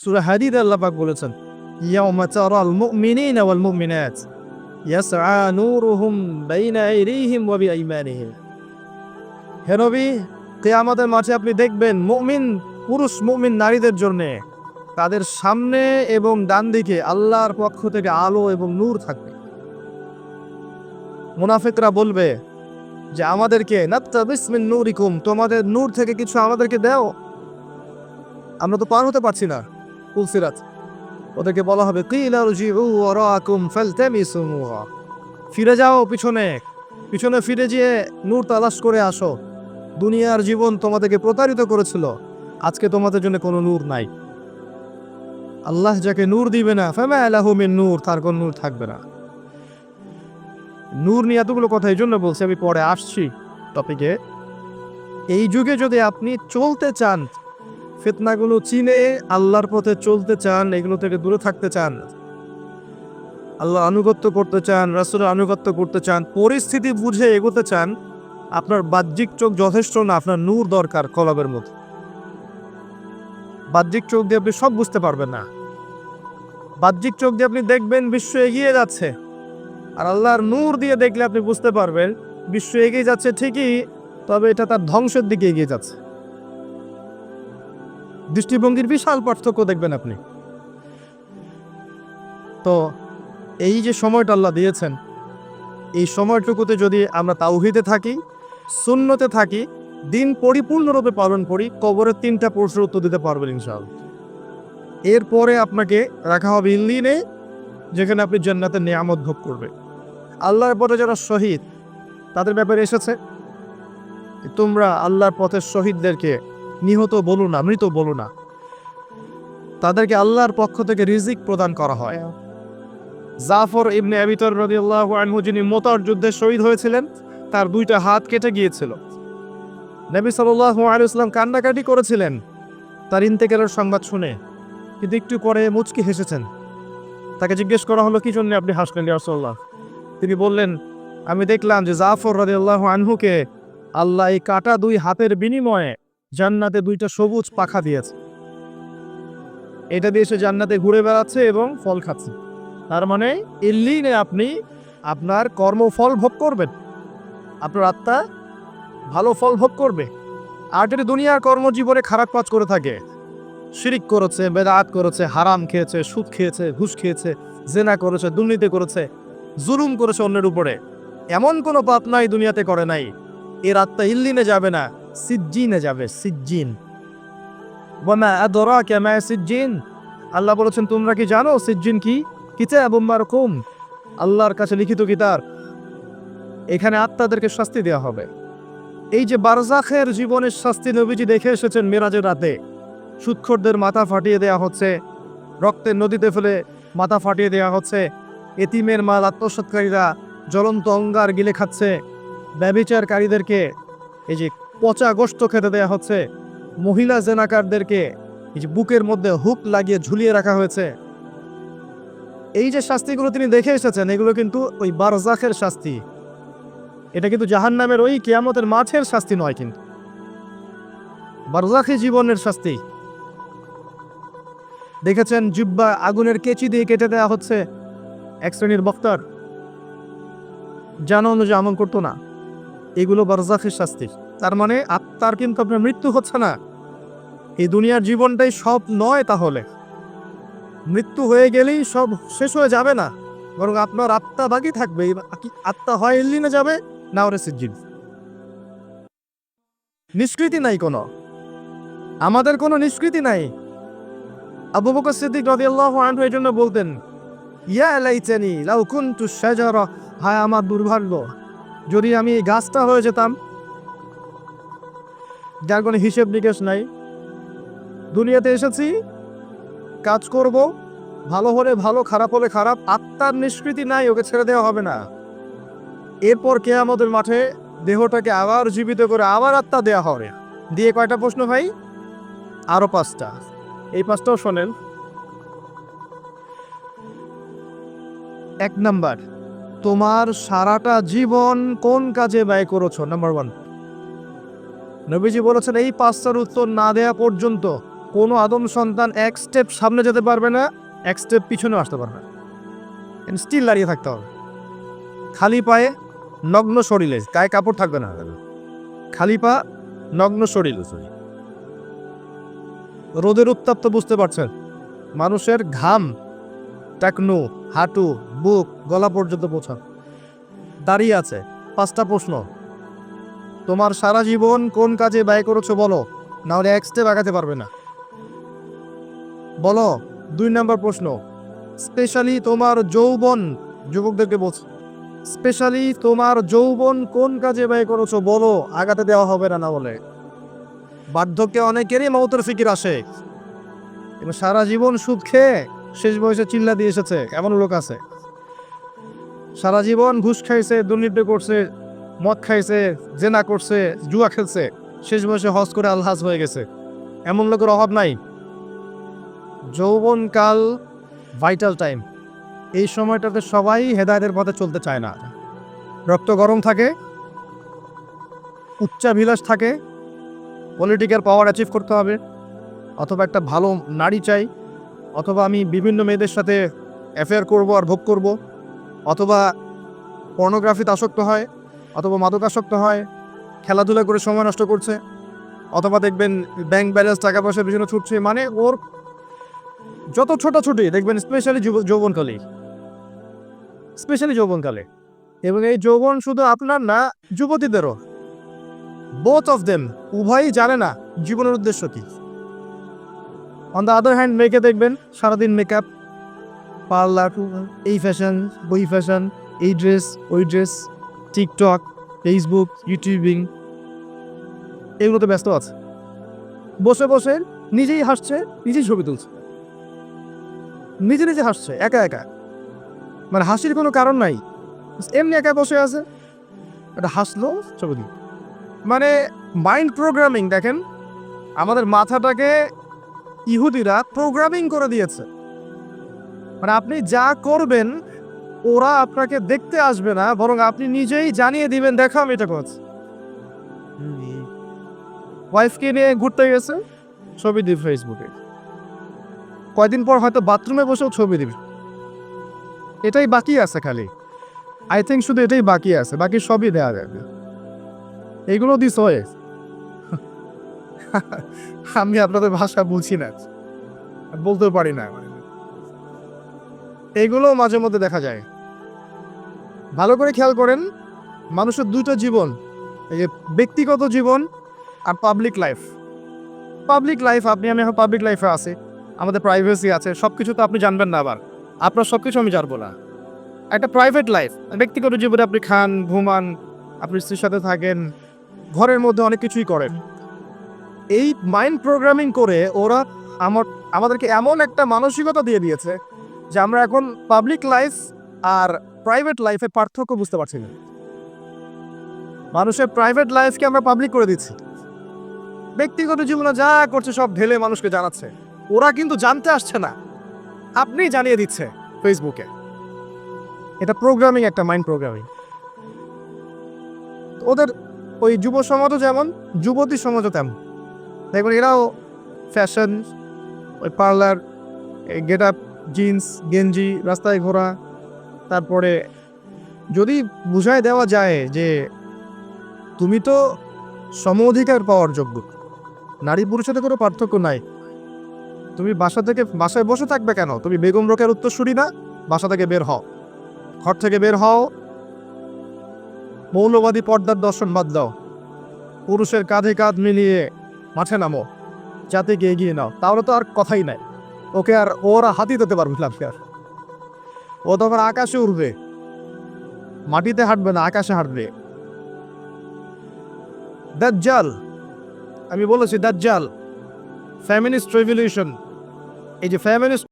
সূরা হাদীদ আল্লাহ পাক বলেছেন মুমিনিনা ওয়াল মুমিনাত ইয়াসআ নূরুহুম বাইনা আইদিহিম ওয়া বিআইমানিহিম। হে নবী, কিয়ামতের মাঠে আপনি দেখবেন মুমিন, পুরুষ মুমিন নারীদের জন্য তাদের সামনে এবং ডান দিকে আল্লাহর পক্ষ থেকে আলো এবং নূর থাকবে। মুনাফিকরা বলবে যে, আমাদেরকে নাত্তা বিসমিন নূরিকুম, তোমাদের নূর থেকে কিছু আমাদেরকে দাও। আমরা তো পার হতে পারছি না। কুলসিরাত ওদেরকে বলা হবে ফিরে যাও পিছনে পিছনে ফিরে গিয়ে নূর তালাশ করে আসো। দুনিয়ার জীবন তোমাদেরকে প্রতারিত করেছিল। আজকে তোমাদের জন্য কোনো নূর নাই। আল্লাহ যাকে নূর দিবে না, ফেমা আলাহু মিন নূর, তার কোনো নূর থাকবে না। নূর নিয়ে এতগুলো কথা এই জন্য বলছি, আমি পরে আসছি টপিকে এই যুগে যদি আপনি চলতে চান ফিতনাগুলো চিনে আল্লাহর পথে চলতে চান, এগুলো থেকে দূরে থাকতে চান। আল্লাহ আনুগত্য করতে চান, রাসুলের আনুগত্য করতে চান, পরিস্থিতি বুঝে এগোতে চান, আপনার বাহ্যিক চোখ যথেষ্ট না, আপনার নূর দরকার কলবের মতো বাহ্যিক চোখ দিয়ে আপনি সব বুঝতে পারবেন না। বাহ্যিক চোখ দিয়ে আপনি দেখবেন বিশ্ব এগিয়ে যাচ্ছে। আর আল্লাহর নূর দিয়ে দেখলে আপনি বুঝতে পারবেন, বিশ্ব এগিয়ে যাচ্ছে ঠিকই, তবে এটা তার ধ্বংসের দিকে এগিয়ে যাচ্ছে। দৃষ্টিভঙ্গির বিশাল পার্থক্য দেখবেন আপনি। তো এই যে সময়টা আল্লাহ দিয়েছেন, এই সময়টুকুতে যদি আমরা তাওহিদে থাকি শূন্যতে থাকি, দিন পরিপূর্ণরূপে পালন করি কবরের তিনটা প্রশ্নের উত্তর দিতে পারবেন ইনশাআল্লাহ। এরপরে আপনাকে রাখা হবে ইল্লিনে, যেখানে আপনি জান্নাতের নিয়ামত ভোগ করবে আল্লাহর পথে যারা শহীদ, তাদের ব্যাপারে এসেছে, তোমরা আল্লাহর পথের শহীদদেরকে নিহত বলো না, মৃত বলো না। তাদেরকে আল্লাহর পক্ষ থেকে রিজিক প্রদান করা হয়। জাফর ইবনে আবিতর রাদিয়াল্লাহু আনহু, যিনি মোতার যুদ্ধে শহীদ হয়েছিলেন, তার দুইটা হাত কেটে গিয়েছিল। নবী সাল্লাল্লাহু আলাইহি ওয়াসাল্লাম কান্নাকাটি করেছিলেন। তার ইন্তেকালের সংবাদ শুনে কিন্তু একটু পরে মুচকি হেসেছেন। তাকে জিজ্ঞেস করা হলো, কি জন্য আপনি হাসলেন রাসূলুল্লাহ? তিনি বললেন, আমি দেখলাম যে জাফর রাদিয়াল্লাহু আনহুকে আল্লাহ এই কাটা দুই হাতের বিনিময়ে জান্নাতে দুইটা সবুজ পাখা দিয়েছে। এটা দিয়ে সে জান্নাতে ঘুরে বেড়াচ্ছে এবং ফল খাচ্ছে। তার মানে ইল্লিনে আপনি আপনার কর্মফল ভোগ করবেন। আপনার আত্মা ভালো ফল ভোগ করবে। আর যদি দুনিয়ার কর্মজীবনে খারাপ কাজ করে থাকে, শিরিক করেছে, বেদাত করেছে, হারাম খেয়েছে, সুদ খেয়েছে, ঘুষ খেয়েছে, জেনা করেছে, দুর্নীতি করেছে, জুলুম করেছে অন্যের উপরে, এমন কোনো পাপ নাই দুনিয়াতে করে নাই। এর আত্মা ইল্লিনে যাবে না। সিজ্জিনে যাবে, সিজ্জিন। ওয়ামা আদরাকা মা সিজ্জিন। আল্লাহ বলেছেন, তোমরা কি জানো সিজ্জিন কি? কিতাবুম মারকুম। আল্লাহর কাছে লিখিত কিতাব। এখানে আত্মাদেরকে শাস্তি দেওয়া হবে। এই যে বারজাখের জীবনের শাস্তি নবীজি দেখে এসেছেন মেরাজের রাতে, সুৎখরদের মাথা ফাটিয়ে দেওয়া হচ্ছে, রক্তের নদীতে ফেলে মাথা ফাটিয়ে দেওয়া হচ্ছে, এতিমের মাল আত্মসৎকারীরা জ্বলন্ত অঙ্গার গিলে খাচ্ছে ব্যবিচারকারীদেরকে এই যে পচা গোস্ত খেতে দেওয়া হচ্ছে। মহিলা জেনাকারদেরকে বুকের মধ্যে হুক লাগিয়ে ঝুলিয়ে রাখা হয়েছে। এই যে শাস্তিগুলো তিনি দেখে এসেছেন, এগুলো কিন্তু ওই বারজাখের শাস্তি। এটা কিন্তু জাহান্নামের ওই কেয়ামতের মাঠের শাস্তি নয় কিন্তু। বারজাখি জীবনের শাস্তি। দেখেছেন জিব্বা আগুনের কেচি দিয়ে কেটে দেওয়া হচ্ছে এক শ্রেণির বক্তার। জানা অনুযায়ী আমল করতো না। এগুলো বারজাখের শাস্তি। তার মানে আত্মার কিন্তু আপনার মৃত্যু হচ্ছে না। এই দুনিয়ার জীবনটাই সব নয় তাহলে। মৃত্যু হয়ে গেলেই সব শেষ হয়ে যাবে না। বরং আপনার আত্মা বাকি থাকবে। আত্মা হয় ইল্লিনে যাবে, না ওরে সিজ্জিন। নিষ্কৃতি নাই কোনো। আমাদের কোনো নিষ্কৃতি নাই। আবু বকর সিদ্দিক রাদিয়াল্লাহু আনহু এই জন্য বলতেন, ইয়া লাইতানি, লাউ কুনতু শাজারা। হায় আমার দুর্ভাগ্য, যদি আমি গাছটা হয়ে যেতাম যার কোনো হিসেব নিকেশ নাই। দুনিয়াতে এসেছি, কাজ করব, ভালো হলে ভালো, খারাপ হলে খারাপ, আত্মার নিষ্কৃতি নাই, ওকে ছেড়ে দেওয়া হবে না। এরপর কে আমাদের মাঠে দেহটাকে আবার জীবিত করে আবার আত্মা দেওয়া হবে। দিয়ে কয়টা প্রশ্ন ভাই? আরও পাঁচটা। এই পাঁচটাও শোনেন। এক নাম্বার, তোমার সারাটা জীবন কোন কাজে ব্যয় করেছ? নাম্বার ওয়ান নবীজি বলেছেন, এই পাঁচটার উত্তর না দেয়া পর্যন্ত কোনো আদম সন্তান এক স্টেপ সামনে যেতে পারবে না, এক স্টেপ পিছনে আসতে পারবে না। স্টিল দাঁড়িয়ে থাকতে হবে। খালি পায়ে নগ্ন শরীরে, গায়ে কাপড় থাকবে না। খালি পা নগ্ন শরীর রোদের উত্তাপ তো বুঝতে পারছেন, মানুষের ঘাম, টাকনু, হাঁটু, বুক, গলা পর্যন্ত পৌঁছান। দাঁড়িয়ে আছে, পাঁচটা প্রশ্ন। তোমার সারা জীবন কোন কাজে ব্যয় করেছ বলো? না হলে এক স্টেপ আগাতে পারবে না। বলো, দুই নম্বর প্রশ্ন। স্পেশালি তোমার যৌবন, যুবকদেরকে বলছি। স্পেশালি তোমার যৌবন কোন কাজে ব্যয় করেছ বলো? আগাতে দেওয়া হবে না না বলে বার্ধক্যে অনেকেরই মৌতের ফিকির আসে। এবং সারা জীবন সুদ খেয়ে শেষ বয়সে চিল্লা দিয়ে এসেছে, এমন লোক আছে। সারা জীবন ঘুষ খাইছে, দুর্নীতি করছে মদ খাইছে, জেনা করছে, জুয়া খেলছে। শেষ বয়সে হজ করে আলহাজ হয়ে গেছে। এমন লোকের অভাব নাই। যৌবনকাল ভাইটাল টাইম এই সময়টাতে সবাই হেদায়তের পথে চলতে চায় না। রক্ত গরম থাকে, উচ্চাভিলাষ থাকে পলিটিক্যাল পাওয়ার অ্যাচিভ করতে হবে। অথবা একটা ভালো নারী চাই, অথবা আমি বিভিন্ন মেয়েদের সাথে অ্যাফেয়ার করব আর ভোগ করব। অথবা পর্নোগ্রাফিতে আসক্ত হয়। অথবা মাদকাসক্ত হয়, খেলাধুলা করে সময় নষ্ট করছে, অথবা দেখবেন ব্যাংক ব্যালেন্স টাকা পয়সার পিছনে ছুটছে মানে ওর যত ছোটাছুটি, দেখবেন স্পেশালি যৌবনকালেই স্পেশালি যৌবনকালে। এবং এই যৌবন শুধু আপনার না, যুবতীদেরও। বোথ অফ দেম উভয়ই জানে না জীবনের উদ্দেশ্য কি। অন দ্য আদার হ্যান্ড মেয়েকে দেখবেন, সারাদিন মেকআপ পার্লার এই ফ্যাশন ওই ফ্যাশন এই ড্রেস ওই ড্রেস টিকটক, ফেসবুক, ইউটিউবিং, এগুলোতে ব্যস্ত আছে। বসে বসে নিজেই হাসছে, নিজেই ছবি তুলছে। নিজে নিজে হাসছে, একা একা। মানে হাসির কোনো কারণ নাই। এমনি একা বসে আছে এটা হাসলো, ছবি দিল মানে মাইন্ড প্রোগ্রামিং দেখেন, আমাদের মাথাটাকে ইহুদিরা প্রোগ্রামিং করে দিয়েছে। মানে আপনি যা করবেন ওরা আপনাকে দেখতে আসবে না, বরং আপনি নিজেই জানিয়ে দিবেন, দেখো আমি এটা করছি। ওয়াইফকে নিয়ে ঘুরতে গেছে, ছবি দিবে ফেসবুকে কয়দিন পর হয়তো বাথরুমে বসেও ছবি দিবে। এটাই বাকি আছে খালি। আই থিঙ্ক শুধু এটাই বাকি আছে, বাকি সবই দেওয়া যাবে। এইগুলো দিস হয়ে আমি আপনাদের ভাষা বুঝি না। বলতেও পারি না। এইগুলো মাঝে মধ্যে দেখা যায়। ভালো করে খেয়াল করেন, মানুষের দুটো জীবন, এই যে ব্যক্তিগত জীবন আর পাবলিক লাইফ পাবলিক লাইফ আপনি, আমি এখন পাবলিক লাইফে আছি, আমাদের প্রাইভেসি আছে সব কিছু তো আপনি জানবেন না আবার। আপনার সব কিছু আমি জানব না। একটা প্রাইভেট লাইফ ব্যক্তিগত জীবনে আপনি খান, ঘুমান, আপনি স্ত্রীর সাথে থাকেন, ঘরের মধ্যে অনেক কিছুই করেন। এই মাইন্ড প্রোগ্রামিং করে ওরা আমার, আমাদেরকে এমন একটা মানসিকতা দিয়ে দিয়েছে যে আমরা এখন পাবলিক লাইফ আর প্রাইভেট লাইফে পার্থক্য বুঝতে পারছি না। মানুষের প্রাইভেট লাইফকে আমরা পাবলিক করে দিচ্ছি। ব্যক্তিগত জীবনে যা করছে সব ঢেলে মানুষকে জানাচ্ছে। ওরা কিন্তু জানতে আসছে না। আপনি জানিয়ে দিচ্ছে ফেসবুকে এটা প্রোগ্রামিং একটা মাইন্ড প্রোগ্রামিং ওদের ওই যুব সমাজও যেমন, যুবতী সমাজও তেমন। দেখুন, এরাও ফ্যাশন ওই পার্লার গেট আপ জিন্স গেঞ্জি, রাস্তায় ঘোরা তারপরে যদি বুঝায় দেওয়া যায় যে তুমি তো সম অধিকার পাওয়ার যোগ্য, নারী পুরুষের কোনো পার্থক্য নাই, তুমি বাসা থেকে, বাসায় বসে থাকবে কেন? তুমি বেগম রোকের উত্তরসূরি না? বাসা থেকে বের হও। ঘর থেকে বের হও। মৌলবাদী পর্দার দর্শন বাদ দাও। পুরুষের কাঁধে কাঁধ মিলিয়ে মাঠে নামো। জাতিকে এগিয়ে নাও। তাহলে তো আর কথাই নাই। ওকে আর ওরা হাতি দিতে পারবে না আর। ও তখন আকাশে উঠবে মাটিতে হাঁটবে না, আকাশে হাঁটবে। দাজ্জাল, আমি বলেছি দাজ্জাল, ফ্যামিনিস্ট রেভলিউশন। এই যে ফ্যামিনিস্ট